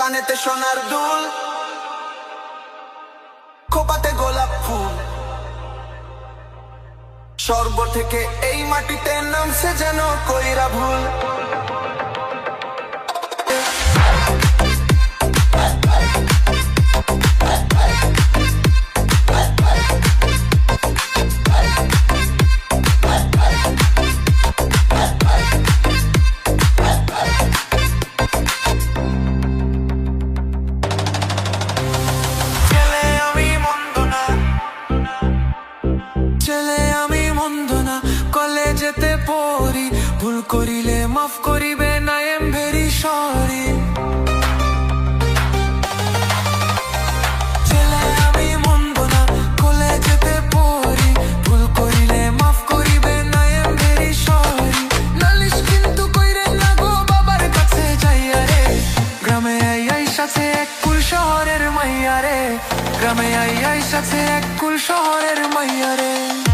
কানেতে সোনার দুল খোপাতে গোলাপ ফুল। সর্ব থেকে এই মাটিতে নামছে যেন কইরা ভুল। পড়ি। ভুল করিলে মাফ করিবে না এম ভেরি সরি সাথে এক কুল শহরের মাইয়া রে। গ্রামে আই আই সাথে এক কুল শহরের মাইয়া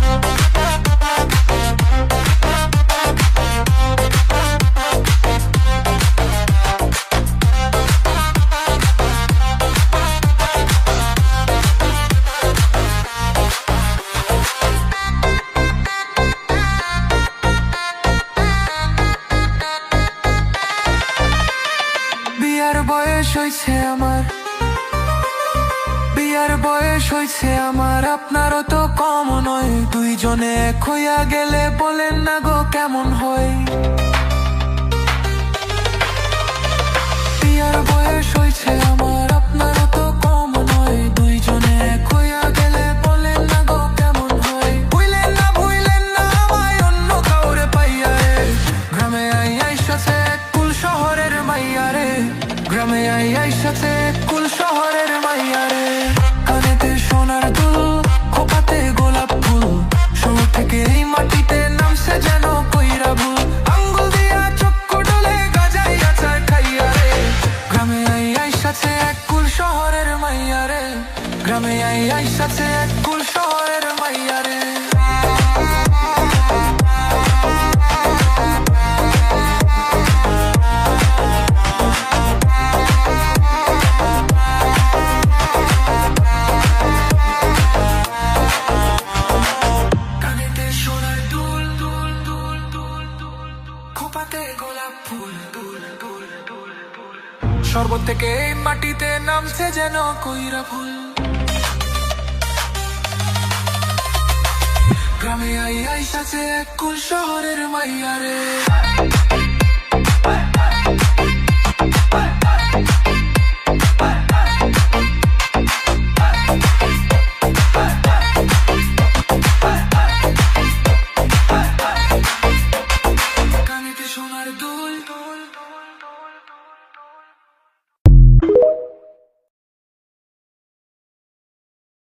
বয়স হইছে আমার। বিয়ার বয়স হয়েছে আমার, আপনারও তো কম নয়। দুইজনে এক হইয়া গেলে বলেন না গো কেমন হয়। গ্রামে আই আই সাথে কুল শহরের মাইয়া রে কানেতে সোনার দুল, খোপাতে গোলাপ ফুল। শুরু থেকে এই মাটিতে নামছে যেন কইরা ভুল। আঙ্গুল দিয়া চক্কু ডলে গাজাইয়া চা খাইয়া রে গ্রামে আই আই সাথে এক কুল শহরের মাইয়া রে গ্রামে আই আই সাথে এক কুল শহরের মাইয়া রে দুল থেকে এই মাটিতে নামছে যেন কইরা ফুল গ্রামে আই আই সাথে এক কুল শহরের মাইয়া রে।